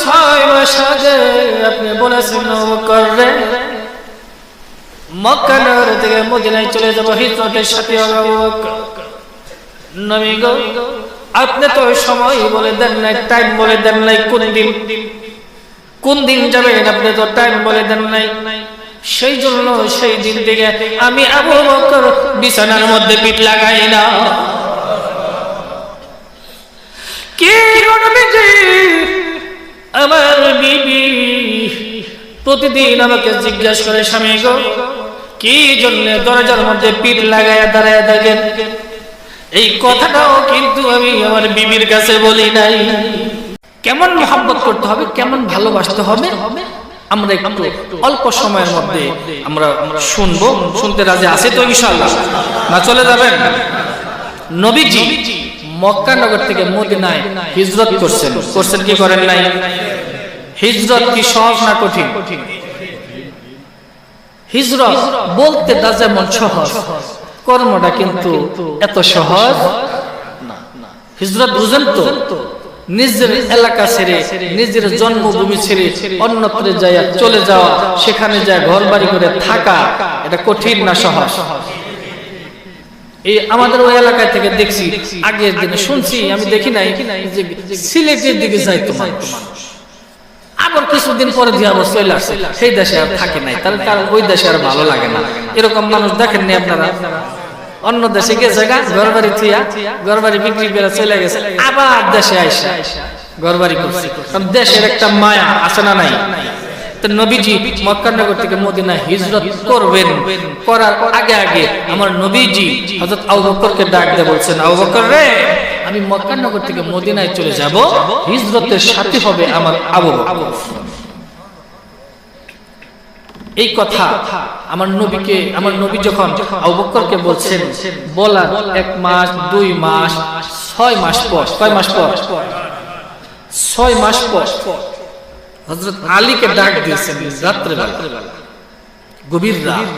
ছয় মাস আগে আপনি বলেছেন মক্কা নগর থেকে মদিনায় চলে হিজরতের সাথে আপনি তো সময় বলে দেন নাই টাইম বলে দেন নাই, কোন দিন? কোন দিন যাবেন আপনি তো টাইম বলে দেন নাই। সেই জন্য সেই দিন থেকে আমি আবু বকর বিছানার মধ্যে পিঠ লাগাই না। কে? আমার বিবি প্রতিদিন আমাকে জিজ্ঞাসা করে, স্বামী গো, কি জন্য দরজার মধ্যে পিঠ লাগায় দাঁড়ায় থাকেন? এই কথাটাও কিন্তু আমি আমার বিবির কাছে বলি নাই। কেমন মহাব্বত করতে হবে, কেমন ভালোবাসতে হবে, আমরা একটু অল্প সময়ের মধ্যে আমরা শুনব। শুনতে রাজি আছে তো, ইনশাআল্লাহ। না চলে যাবেন? নবীজি মক্কা নগর থেকে মদিনায় হিজরত করছেন। করছেন কি করেন নাই? হিজরত কি সহজ না কঠিন? হিজরত বলতে তা যেমন সহজ, কর্মটা কিন্তু এত সহজ হিজরত বুঝেন তো, নিজের এলাকা ছেড়ে, নিজের জন্মভূমি ছেড়ে, অন্যত্র যায় চলে যাওয়া, সেখানে যায় ঘর বাড়ি করে থাকা, এটা কঠিন না সহজ? এই আমাদের ওই এলাকা থেকে দেখছি আগের দিনে শুনছি আমি দেখি নাই যে সিলেটের দিকে যাই তোমার। আবার কিছুদিন পরে দিয়ে আবার চলে আসছে সেই দেশে আর থাকে নাই। তাহলে তার ওই দেশে আর ভালো লাগে না। এরকম মানুষ দেখেননি আপনারা? অন্য দেশে গেছে গা ঘর বাড়ি থিয়া ঘর বাড়ি বিক্রি করে চলে গেছে আবার দেশে আইসা ঘর বাড়ি করছে। কারণ দেশের একটা মায়া আছে না নাই? নবীজি মক্কানগর থেকে মদিনা হিজরত করবেন। করার আগে আগে আমার নবীজি হযরত আবু বকরকে ডাক দিয়ে বলছেন, আবু রে, আমি মক্কানগর থেকে মদিনায় চলে যাব, হিজরতের সাথে হবে আমার আবু এই কথা আমার নবীকে, আমার নবী যখন আবু বকরকে বলছেন, বলার এক মাস, দুই মাস, ছয় মাস পর, কয় মাস পর? ছয় মাস পর। হজরত আলীকে ডাক দিয়েছেন রাত্রেবেলা। গভীর রাত।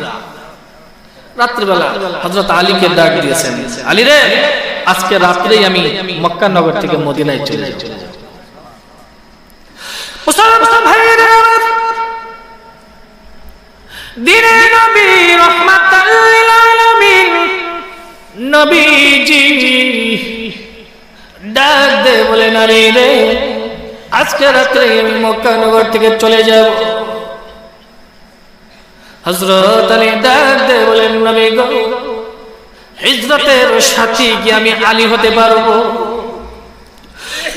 রাত্রেবেলা হজরত আলীকে ডাক দিয়েছেন, আলী রে, আজকে রাত্রেই আমি মক্কা নগর থেকে মদিনায় চলে আলামিন নবীজি ডাক দে বলে নারী রে আজকে রাত্রে আমি মক্কা নগর থেকে চলে যাব। হজরত আলী ডাক দে বলেন, নবী গো, হিজরতের সাথী কি আমি আলী হতে পারব?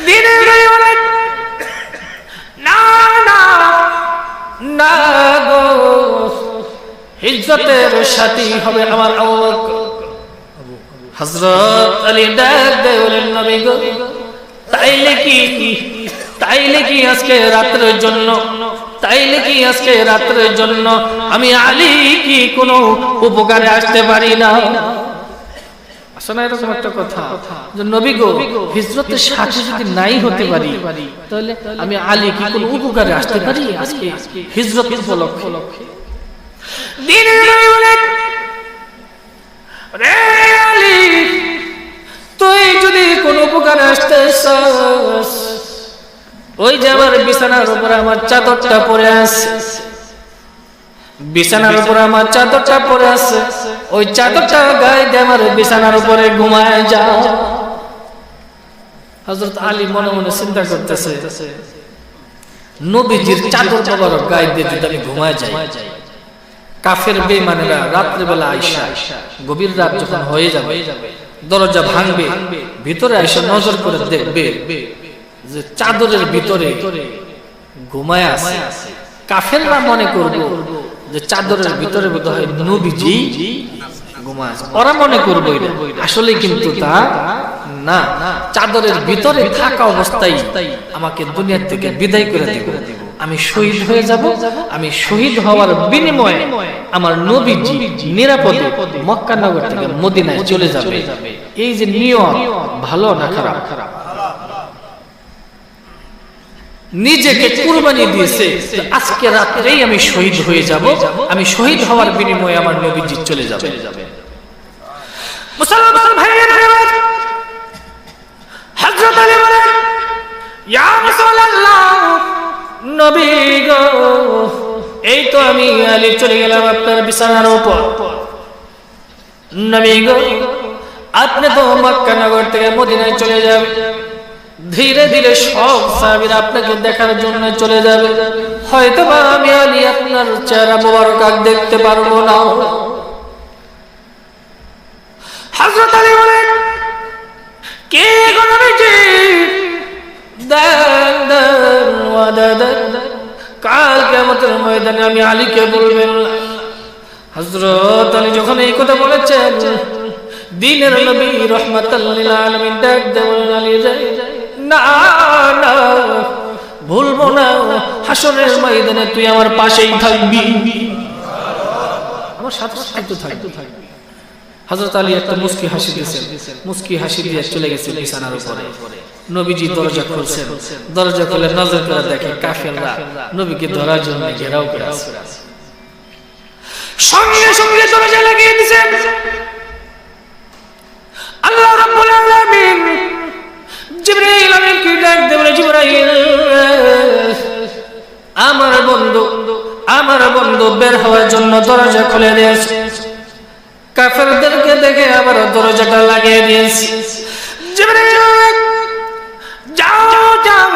দিনে না না না গো, হিজরতের সাথী হবে আমার হযরত আলী ডাক দে বলেন, নবী গো, তাইলে কি তাইলে কি আজকে রাত্রের জন্য? তাইলে কি আজকে রাত্রের জন্য? আমি আলী কি কোনো উপকারে আসতে পারি না? আসলে এরকম একটা কথা। যে নবী গো হিজরতের সাথে নাই হতে পারি তাহলে আমি আলী কি উপকারে আসতে পারি আজকে? হিজরত উপলক্ষে। দিনের নবী বলেন রে তুই যদি কোন উপকারে আসতে চাস, ওই যে আমার বিছানার উপরে আমার চাদরটা পরে আছে। বিছানার উপরে আমার চাদরটা পরে আছে। ওই চাদরটা গায়ে দিয়ে আমার বিছানার উপরে ঘুমায় যা হজরত আলী মনে মনে চিন্তা করতেছে, নবীজির চাদর বাবার গায়ে দিয়ে যদি আমি ঘুমায় যাই, কাফের বেমানেরা রাত্রিবেলা আইসা গভীর রাত যখন হয়ে যাবে, দরজা ভাঙবে, ভিতরে আইসা নজর করে দেখবে যে চাদরের ভিতরে ঘুমায় আছে। কাফেররা মনে করবে যে চাদরের ভিতরে বোধ হয় নবীজি। ওরা মনে আসলে কিন্তু তা না। চাদরের ভিতরে থাকা অবস্থায় আমাকে দুনিয়ার থেকে বিদায় করে দিব। আমি শহীদ হয়ে যাব। আমি শহীদ হওয়ার বিনিময়ে আমার নবীজি নিরাপদে মক্কা নগর থেকে মদিনায় চলে যাবে। এই যে নিয়ম ভালো না খারাপ খারাপ? নিজেকে কুরবানি দিয়েছে। আজকে রাত্রেই আমি শহীদ হয়ে যাব। আমি শহীদ হওয়ার বিনিময়ে আমার নবীজি চলে যাবে মুসলমান হযরত আলী বলেন, ইয়া রাসূলুল্লাহ, নবী গো, এই তো আমি আলী চলে গেলাম আপনার বিছানার উপর। নবী গো, আপনি তো মক্কা নগর থেকে মদিনায় চলে যাবেন। ধীরে ধীরে সব সাহাবীরা আপনাকে দেখার জন্য চলে যাবে। হয়তো বা আমি আলী আপনার চেহারা মোবারক দেখতে পারব না। হযরত আলী বলেন, কে ওয়াদা, দেন কাল ময়দানে আমি আলীকে বলবেন হযরত আলী যখন এই কথা বলেছেন, দিনের নবী রহমাতাল লিল আলামিন দেবেন আলী না না, ভুলবো না। হাসরের ময়দানে তুই আমার পাশেই থাকবি। আমার সাথে সাথে থাকবি। হযরত আলী একটা মুস্কি হাসি দিয়েছেন। মুস্কি হাসি দিয়ে চলে গেছে বিছানার উপরে। নবীজি দরজা খুলছেন। দরজা খুলে নজর করে দেখে কাফেররা নবীকে ধরার জন্য ঘেরাও করে আছে। সঙ্গে সঙ্গে দরজা লাগিয়ে দিয়েছেন। আল্লাহ রাব্বুল আলামিন জিবরাইল আমার বন্ধু আমার বন্ধু বের হওয়ার জন্য দরজা খুলে দিয়েছে। কাফেরদেরকে দেখে আবার দরজাটা লাগিয়ে দিয়েছে। যাও যাও,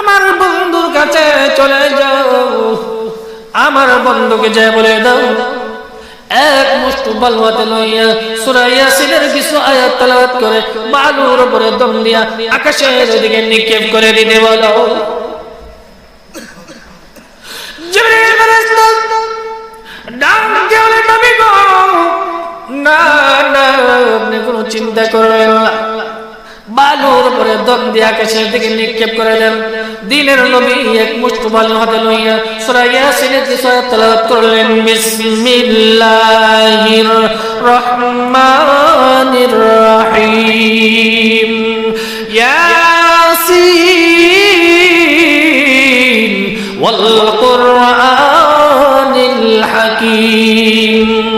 আমার বন্ধুর কাছে চলে যাও। আমার বন্ধুকে যায় বলে দাও। এক মুষ্টি বালুয়াতে লইয়া সূরা ইয়াসিনের কিছু আয়াত তেলাওয়াত করে বালুর উপরে দম দিয়া আকাশের দিকে নিক্ষেপ করে দিতে বলো। জিবরাইল ফেরেশতা ডাক দিয়ে বলে নবী গো! না না, আপনি কোনো চিন্তা করবেন না। বালুর উপরে দম দিয়ে আকাশের দিকে নিক্ষেপ করে দেন। দিনের নবী এক মুষ্ট বালু হাতে লইয়া সূরা ইয়াসিনের যে সূরা তেলাওয়াত করলেন, বিসমিল্লাহির রহমানির রহিম। ইয়াসিন ওয়াল কুরআনিল হাকীম।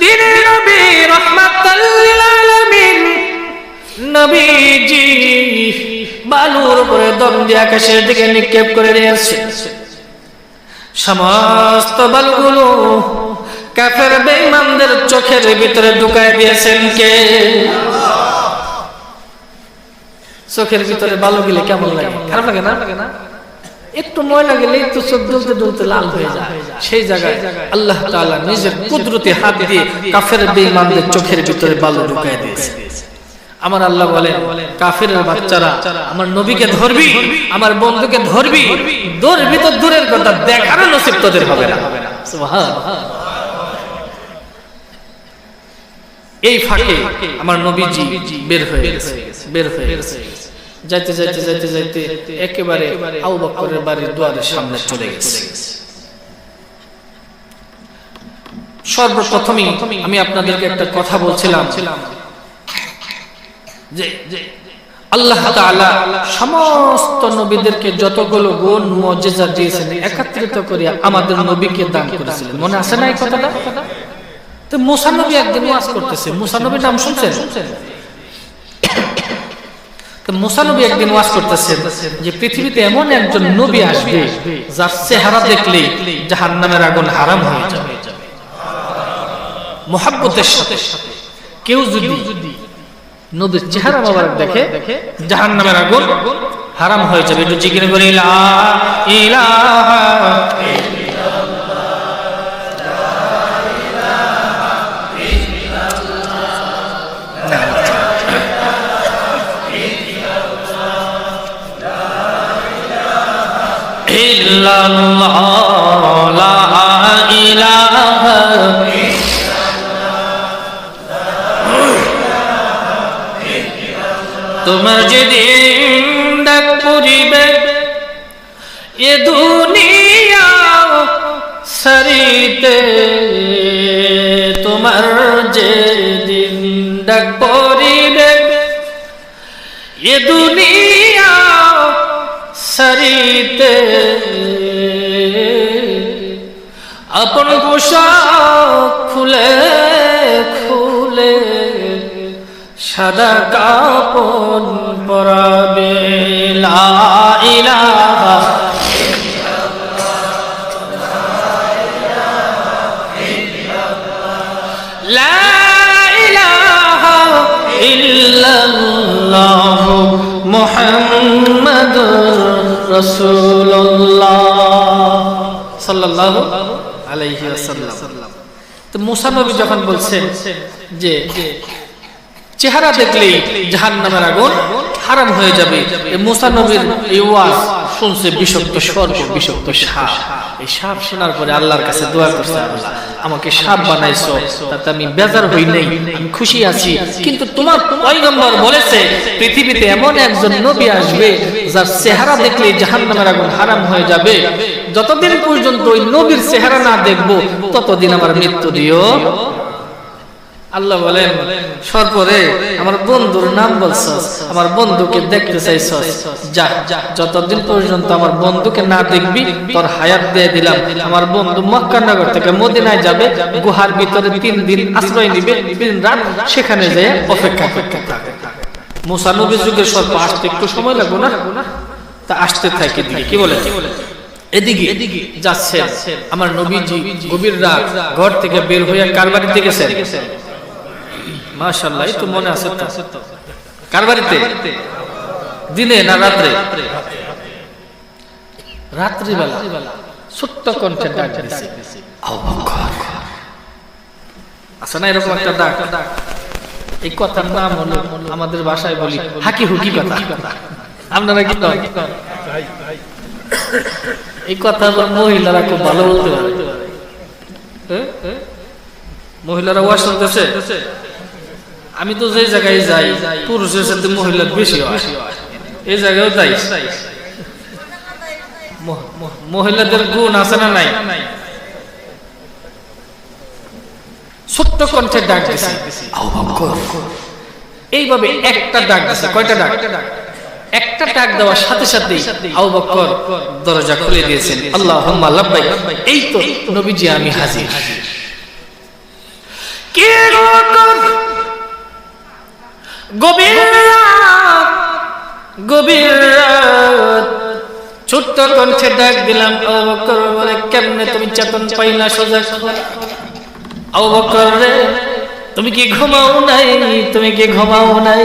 দিনের নবী রহমাতাল লিল আলামিন। নবীজি বালুর উপরে দম দিয়ে আকাশের দিকে নিক্ষেপ করে দিয়েছে সমস্ত বালুগুলো কাফের বেঈমানদের চোখের ভিতরে ঢুকায় দিয়েছেন কে? চোখের ভিতরে বালু গেলে কেমন লাগে? খারাপ লাগে না? লাগে না? একটু ময়লা গেলেই তো চোখ জ্বলতে জ্বলতে লাল হয়ে যায়। সেই জায়গায় আল্লাহ তাআলা নিজের কুদরতি হাত দিয়ে কাফের বেঈমানদের চোখের ভিতরে বালু ঢুকায় দিয়েছে। আমার আল্লাহ বলেন কাফের বাচ্চারা আমার নবীকে ধরবি আমার বন্ধুকে ধরবি ধরবি। তো দূরের কথা দেখার নসিব তোদের হবে না এই ফাঁকে আমার নবীজি বের হয়ে গেছে বের হয়ে গেছে। যাইতে যাইতে যাইতে যাইতে একেবারে আবু বকরের বাড়ির দুয়ারের সামনে চলে গেছে। সর্বপ্রথমই আমি আপনাদেরকে একটা কথা বলছিলাম যে আল্লাহ তাআলা সমস্ত নবীদেরকে যতগুলো গুণ মুজিজা দিয়েছেন একত্রিত করে আমাদের নবীকে দান করেছিলেন। মনে আছে না এই কথাটা? তো মুসা নবী একদিন ওয়াজ করতেছে। মুসা নবীর নাম শুনছেন? তো মুসা নবী একদিন ওয়াজ করতেছেন যে পৃথিবীতে এমন একজন নবী আসবে যার চেহারা দেখলে জাহান্নামের আগুন হারাম হয়ে যাবে। মোহাব্বতের সাথে কেউ যদি নবীর চেহারা মোবারক দেখে জাহান্নামের আগুন হারাম হয়ে যাবে। একটু জিকির করে ইলাহা তোমার যেদিন ডাক পড়িবে এ দুনিয়া সরিতে তোমার যেদিন ডাক পড়িবে এ দুনিয়া পোশাক খুলে খুলে সাদা কাপন পরাবে। লা ইলাহা লা ইলাহা ইল্লাল্লাহ মুহাম্মাদুর রাসূলুল্লাহ। সাল্লাল্লাহু আলাইহি তো যখন বলছেন যে চেহারা দেখলেই জাহান্নামের আগুন হারাম হয়ে যাবে এই মুসা নবীর এই ওয়াজ শুনছে বিষাক্ত বিষাক্ত সাপ। এই সাপ শোনার পরে আল্লাহর কাছে দোয়া করছে আমাকে সাপ বানাইছো তাতে আমি বেজার হই নাই আমি খুশি আছি। কিন্তু তোমার পয়গম্বর বলেছে পৃথিবীতে এমন একজন নবী আসবে যার চেহারা দেখলেই জাহান্নামের আগুন হারাম হয়ে যাবে। যতদিন পর্যন্ত ওই নবীর চেহারা না দেখব, ততদিন আমার মৃত্যু দিও। আল্লাহ বলেন, সর্বরে আমার বন্ধুর নাম বলছস, আমার বন্ধুকে দেখতে চাইছস। যা যতদিন পর্যন্ত আমার বন্ধুকে না দেখবি, তোর হায়াত দিয়ে দিলাম। আমার বন্ধু মক্কানগর থেকে মদিনায় যাবে, গুহার ভিতরে তিন দিন আশ্রয় নিবে, তিন রাত সেখানে যেয়ে অপেক্ষা করতে থাকবে মুসা যুগের সর্প আসতে একটু সময় লাগবো না? তা আসতে থাকে দিকে কি বলে এদিকে যাচ্ছে আমার নবীজি গভীর রাত ঘর থেকে বের হয়ে কার বাড়িতে গেছেন। মাশাল্লাহ তো মনে আছে তো। কার বাড়িতে দিনে না রাত্রে? রাত্রিবেলা। ছোট্ট কণ্ঠে ডাক দিছে। আছে না এরকম একটা ডাক? এই কথার নাম হলো আমাদের ভাষায় বলি হাকি হুকি কথা। আপনারা কি কন? এই কথা মহিলারা খুব ভালো বলতে পারে? মহিলারা ওয়াশ আমি তো যে জায়গায় যাই, পুরুষের সাথে মহিলার বেশি হয়। এই জায়গায় যাই মহ- মহ- মহিলাদের গুণ আছে না নাই? ছোট্ট কণ্ঠে ডাক দিছে। এইভাবে একটা ডাক দিছে। কয়টা ডাক? একটা ডাক দেওয়ার সাথে সাথেই আবু বকর দরজা খুলে দিয়েছেন। আল্লাহ লাব্বাই এই তো নবীজি আমি হাজির। কে? গভীর রাত, গভীর রাত, ছোট্ট কণ্ঠে ডাক দিলাম আবু বকর বলে কেমনে তুমি চেতন পাইলা সোজা? আবু বকর রে তুমি কি ঘুমাও নাই? তুমি কি ঘুমাও নাই?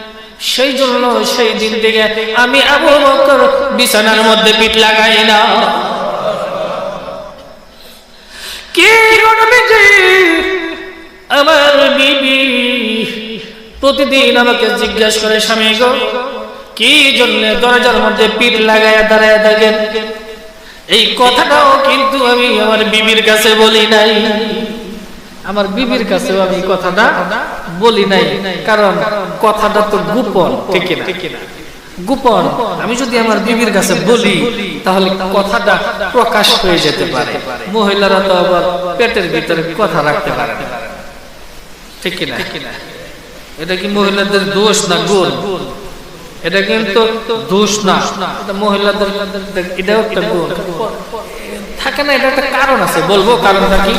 সেই জন্য সেই দিন থেকে আমি আবু বকর বিছানার মধ্যে পিঠ লাগাই না। কে আমার বিবি। প্রতিদিন আমাকে জিজ্ঞাসা করে, স্বামী গো, কি জন্য দরজার মধ্যে পিঠ লাগায় দাঁড়ায় থাকেন? এই কথাটাও কিন্তু আমি আমার বিবির কাছে বলি নাই। আমার বিবির কাছেও আমি কথাটা বলি নাই, কারণ কথাটা তো গোপন, ঠিক না গোপন, আমি যদি আমার বিবির কাছে বলি, তাহলে কথাটা প্রকাশ হয়ে যেতে পারে। মহিলারা তো আবার পেটের ভিতরে কথা রাখতে পারে না। ঠিক না এটা কি মহিলাদের দোষ না গুণ? এটা কিন্তু দোষ না। মহিলাদের, এটাও একটা গুণ। থাকে না, এটা একটা কারণ আছে। বলব কারণটা কি?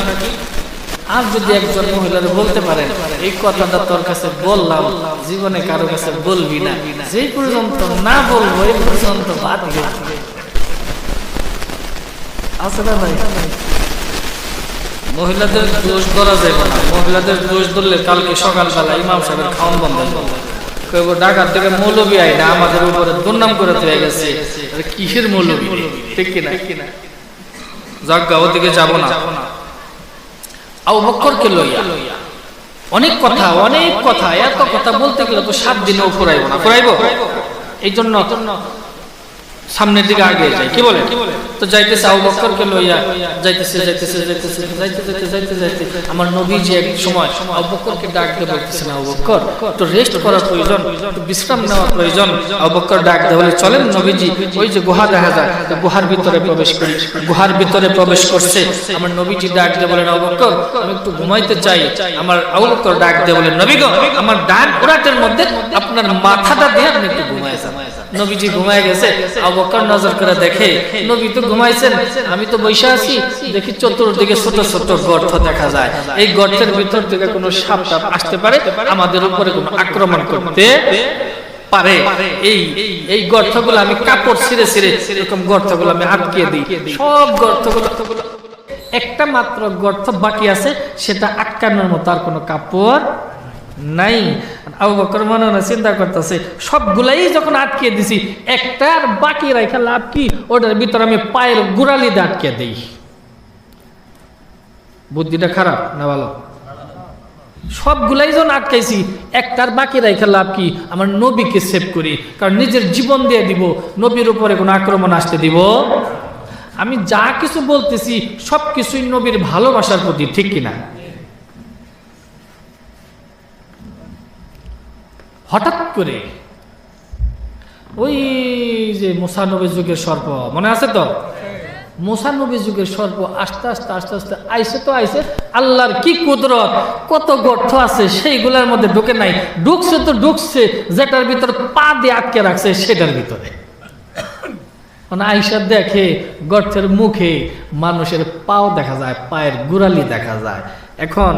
আর যদি একজন মহিলার বলতে পারেন, এই কথাটা তোর কাছে বললাম, জীবনে কারও কাছে বলবি না। যেই পর্যন্ত না বলব, এই পর্যন্ত বাদ আছে না ভাই মহিলাদের দোষ ধরা যাবে না। মহিলাদের দোষ ধরলে কালকে সকালবেলা ইমাম সাহেবের খাওয়ান বন্ধ কইব ঢাকার থেকে মৌলবী আই না, আমাদের উপরে দুর্নাম করে দিয়ে গেছে। কিসের মৌলবী? ঠিক কিনা? যাজ্ঞা ওদিকে যাব না। আবু বক্করকে লইয়া। অনেক কথা অনেক কথা, এত কথা বলতে গেলে তো সাত দিনেও ফুরাইব না। ফুরাইব? এই জন্য সামনের দিকে আগে যাই কি বলে তো যাইতেছে আবু বক্করকে লইয়া যাইতেছে যাইতেছে যাইতেছে যাইতে যাইতে যাইতে যাইতে আমার নবী যে এক সময় আবু বক্করকে ডাক দিয়ে বলতেছেন আবু বক্কর তো রেস্ট করার প্রয়োজন একটু বিশ্রাম নেওয়ার প্রয়োজন আবু বক্কর ডাক দিয়ে বলে চলেন নবীজি ওই যে গুহা দেখা যায় তো গুহার ভিতরে প্রবেশ করি গুহার ভিতরে প্রবেশ করছে আমার নবীজি ডাক দিয়ে বলেন আবু বক্কর আমি একটু ঘুমাইতে চাই আমার আবু বক্কর ডাক দিয়ে বলেন নবী গো আমার ডান ওরাটের মধ্যে আপনার মাথাটা দিয়ে আপনি একটু ঘুমায় যান নবীজি ঘুমায় গেছে, আবু বকর নজর করে দেখে, নবী তো ঘুমাইছেন? আমি তো বসে আছি। দেখি চতুর্দিকে ছোট ছোট গর্ত দেখা যায়। এই গর্তের ভিতর থেকে কোনো সাপ টাপ আসতে পারে, আমাদের উপরে কোনো আক্রমণ করতে পারে। এই এই গর্তগুলো আমি কাপড় ছিঁড়ে ছিঁড়ে এরকম গর্তগুলো আমি আটকিয়ে দিই। সব গর্তগুলো, একটা মাত্র গর্ত বাকি আছে, সেটা আটকানোর মতো আর কোনো কাপড় নাই। আবু বকর মনে মনে চিন্তা করতেছে, সবগুলাই যখন আটকে দিছি, একটা আর বাকি রাখা লাভ কি? ওটার ভিতরে আমি পায়ের গুড়ালি দিয়ে আটকে দিই। বুদ্ধিটা খারাপ না ভালো? সবগুলাই যখন আটকাইছি একটার বাকি রাখা লাভ কি? আমার নবীকে সেভ করি, কারণ নিজের জীবন দিয়ে দিব, নবীর উপরে কোনো আক্রমণ আসতে দিব? আমি যা কিছু বলতেছি সব কিছুই নবীর ভালোবাসার প্রতি, ঠিক কিনা? হঠাৎ করে ওই যে মোসানবী যুগের সর্প, মনে আছে তো? মোসানবী যুগের সর্প আস্তে আস্তে আস্তে আস্তে আইসে তো আইসে, আল্লাহর কি কুদরত, কত গর্থ আছে, সেইগুলোর মধ্যে ঢুকে নাই। ঢুকছে তো ঢুকছে, যেটার ভিতরে পা দিয়ে আটকে রাখছে, সেটার ভিতরে। মানে আইসা দেখে গর্তের মুখে মানুষের পাও দেখা যায়, পায়ের গুড়ালি দেখা যায়। এখন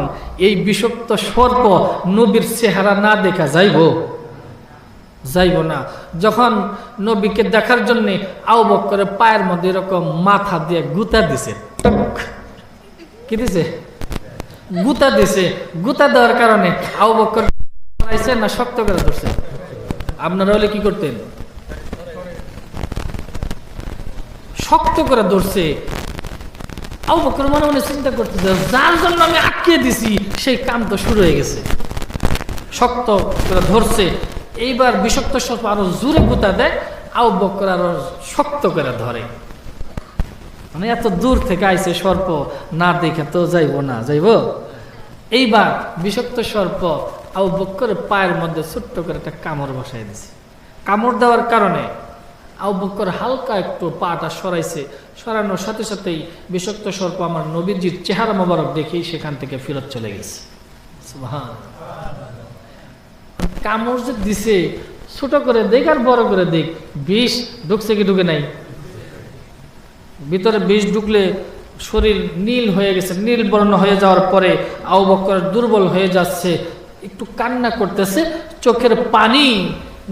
এই বিষাক্ত সর্প নবীর চেহারা না দেখা যাইব? যাইব না। যখন নবীকে দেখার জন্য আউ করে পায়ের মধ্যে এরকম মাথা দিয়ে গুতা দিছে। কি দিছে? গুতা দিছে। গুতা দেওয়ার কারণে আউ বক্কর না শক্ত করে ধরছে? আপনারা হলে কি করতেন? শক্ত করে ধরছে। আবু বকর মনে মনে চিন্তা করতেছে যার জন্য আমি আটকে দিছি, সেই কাম তো শুরু হয়ে গেছে। শক্ত করে ধরছে। এইবার বিষাক্ত সর্প আরও জোরে গুতা দেয় আবু বকর আরও শক্ত করে ধরে। মানে এত দূর থেকে আইছে সর্প, না দেখে তো যাইব না, যাইব? এইবার বিষাক্ত সর্প আবু বক্করের পায়ের মধ্যে ছোট্ট করে একটা কামড় বসাই দিছে। কামড় দেওয়ার কারণে আবু বক্কর হালকা একটু পাটা সরাইছে। সরানোর সাথে সাথেই বিষাক্ত সর্প আমার নবীজির চেহারা মোবারক দেখেই সেখান থেকে ফেরত চলে গেছে। সুবহান। কামড় যে দিছে, ছোট করে দেখ আর বড় করে দেখ, বিষ ঢুকছে কি ঢুকে নাই? ভিতরে বিষ ঢুকলে শরীর নীল হয়ে গেছে, নীল বর্ণ হয়ে যাওয়ার পরে আউ বক্কর দুর্বল হয়ে যাচ্ছে, একটু কান্না করতেছে, চোখের পানি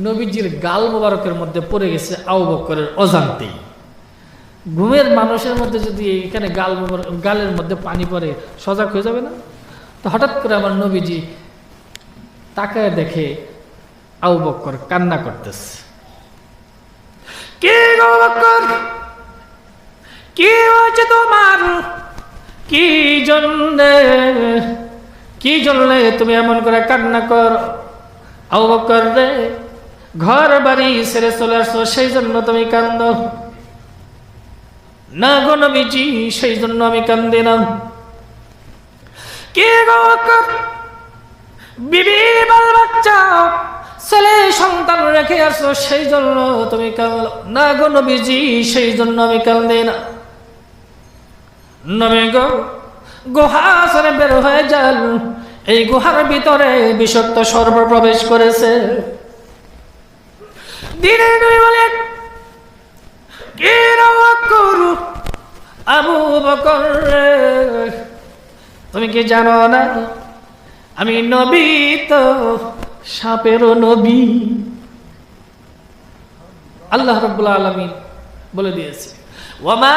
নবীজির গাল মোবারকের মধ্যে পড়ে গেছে আউ বক্করের অজান্তেই ঘুমের মানুষের মধ্যে যদি এখানে গাল গালের মধ্যে পানি পড়ে, সজাগ হয়ে যাবে না? তো হঠাৎ করে আমার নবীজি তাকায় দেখে আউ বক্কর কান্না করতেছে। কে গো বক্কর? কি হয়েছে তোমার? কি জন্যে? কি জন্যে তুমি এমন করে কান্না কর? আউ বক্কর রে, ঘর বাড়ি ছেড়ে চলে আসছো, সেই জন্য তুমি কান্দ? না গো নবীজি, সেই জন্য আমি কান্দি না। কে গো বক্কর? বিবি, বাল বাচ্চা, ছেলে, সন্তান রেখে আসো, সেই জন্য তুমি কাল না গো নবীজি, সেই জন্য আমি কান্দে না। নবী গো, গুহা বের হয়ে যান। এই গুহার ভিতরে বিষাক্ত সর্ব প্রবেশ করেছে। দিনে নবী বলে কে করু আবু বকর তুমি কি জানো না? আমি নবী তো সাপেরও নবী আল্লাহ রব্বুল আলমিন বলে দিয়েছে ওয়ামা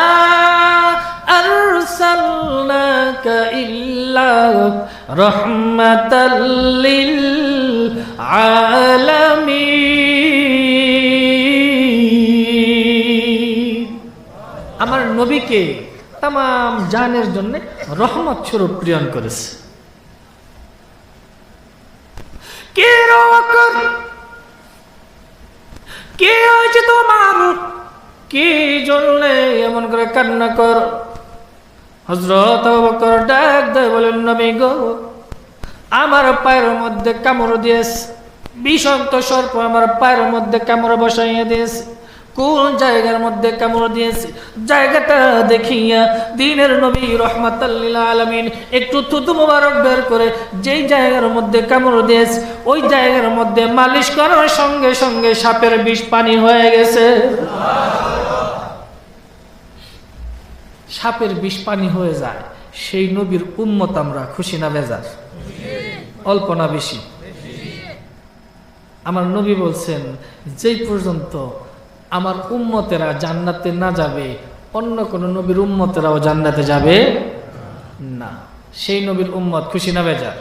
أرسلناك إلا رحمة للعالمين আমার নবীকে তাম জানের জন্য রহমত স্বরূপ প্রিয়ন করেছে কে রকম কে হয়েছে তোমার? কি জন্য এমন করে কান্না কর? হজরত বকর ডাক দেয়, বলেন, নবী গো, আমার পায়ের মধ্যে কামড় দিয়েছে। বিষাক্ত সর্প আমার পায়ের মধ্যে কামড় বসাইয়া দিয়েছে। কোন জায়গার মধ্যে কামড় দিয়েছে? জায়গাটা দেখিয়া দিনের নবী রহমাতাল্লিল আলমিন একটু থুতু মোবারক বের করে যেই জায়গার মধ্যে কামড় দিয়েছে, ওই জায়গার মধ্যে মালিশ করার সঙ্গে সঙ্গে সাপের বিষ পানি হয়ে গেছে। সাপের বিষ পানি হয়ে যায়, সেই নবীর উম্মত আমরা খুশি না বেজার? অল্প না বেশি? আমার নবী বলছেন, যেই পর্যন্ত আমার উম্মতেরা জান্নাতে না যাবে, অন্য কোন নবীর উম্মতেরাও জান্নাতে যাবে না। সেই নবীর উম্মত খুশি না বেজার?